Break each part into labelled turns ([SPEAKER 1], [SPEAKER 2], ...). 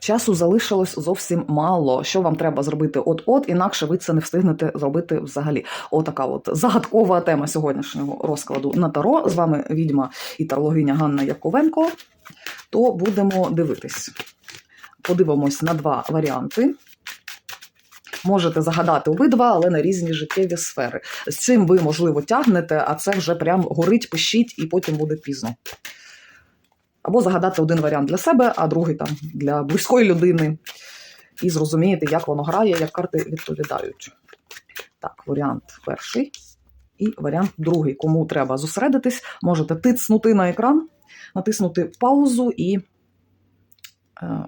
[SPEAKER 1] Часу залишилось зовсім мало. Що вам треба зробити от-от, інакше ви це не встигнете зробити взагалі. Отака от загадкова тема сьогоднішнього розкладу на таро. З вами відьма і тарологиня Ганна Яковенко. То будемо дивитись. Подивимось на два варіанти. Можете загадати обидва, але на різні життєві сфери. З цим ви, можливо, тягнете, а це вже прям горить, пишіть, і потім буде пізно. Або загадати один варіант для себе, а другий там для близької людини. І зрозумієте, як воно грає, як карти відповідають. Так, варіант перший і варіант другий. Кому треба зосередитись, можете тицнути на екран, натиснути паузу і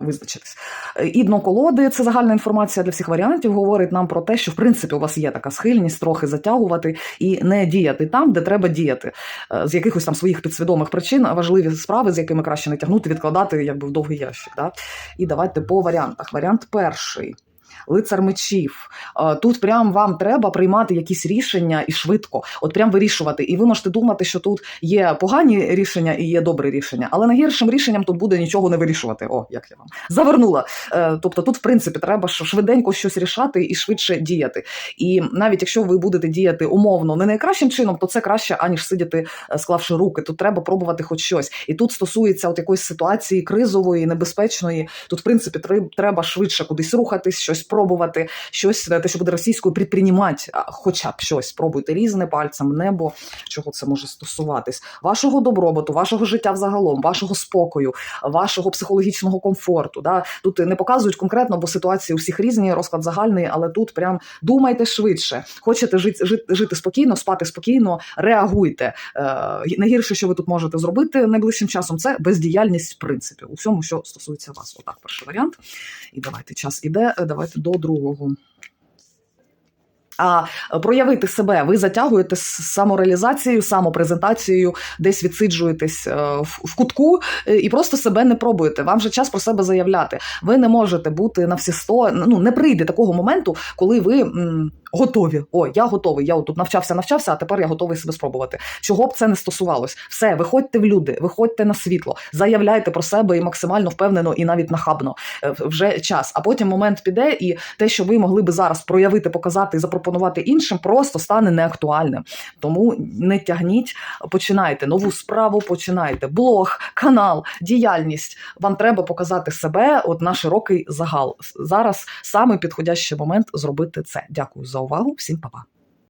[SPEAKER 1] визначитись. Е, І дно колоди це загальна інформація для всіх варіантів. Говорить нам про те, що в принципі у вас є така схильність трохи затягувати і не діяти там, де треба діяти. Е, З якихось там своїх підсвідомих причин важливі справи, з якими краще не тягнути, відкладати якби в довгий ящик. Да? І давайте по варіантах. Варіант перший. Лицар мечів. Е, Тут прям вам треба приймати якісь рішення і швидко, от прям вирішувати. І ви можете думати, що тут є погані рішення і є добрі рішення, але найгіршим рішенням тут буде нічого не вирішувати. О, як я вам завернула. Е, Тобто тут, в принципі, треба швиденько щось рішати і швидше діяти. І навіть якщо ви будете діяти умовно не найкращим чином, то це краще, аніж сидіти, е, склавши руки. Тут треба пробувати хоч щось. І тут стосується от якоїсь ситуації кризової, небезпечної. Тут, в принципі, треба швидше кудись рухатись, щось пробувати, щось те, що буде російською підприймати, хоча б щось. Пробуйте різне пальцем, небо, чого це може стосуватись, вашого добробуту, вашого життя взагалом, вашого спокою, вашого психологічного комфорту. Да? Тут не показують конкретно, бо ситуації у всіх різні, розклад загальний, але тут прям думайте швидше. Хочете жити, жити, жити спокійно, спати спокійно, реагуйте. Е, найгірше, що ви тут можете зробити найближчим часом, це бездіяльність в принципі у всьому, що стосується вас. Отак, перший варіант. І давайте час іде. е, Давайте до другого. А проявити себе ви затягуєте з самореалізацією, самопрезентацією, десь відсиджуєтесь е, в, кутку е, і просто себе не пробуєте. Вам вже час про себе заявляти. Ви не можете бути на всі сто. Ну не прийде такого моменту, коли ви. Готові, о, я готовий. Я тут навчався, навчався, а тепер я готовий себе спробувати. Чого б це не стосувалось? Все, виходьте в люди, виходьте на світло, заявляйте про себе і максимально впевнено, і навіть нахабно. Е, Вже час. А потім момент піде, і те, що ви могли би зараз проявити, показати і запропонувати іншим, просто стане неактуальним. Тому не тягніть, починайте нову справу, починайте блог, канал, діяльність. Вам треба показати себе от на широкий загал. Зараз саме підходящий момент зробити це. Дякую за увагу. Всім па-па.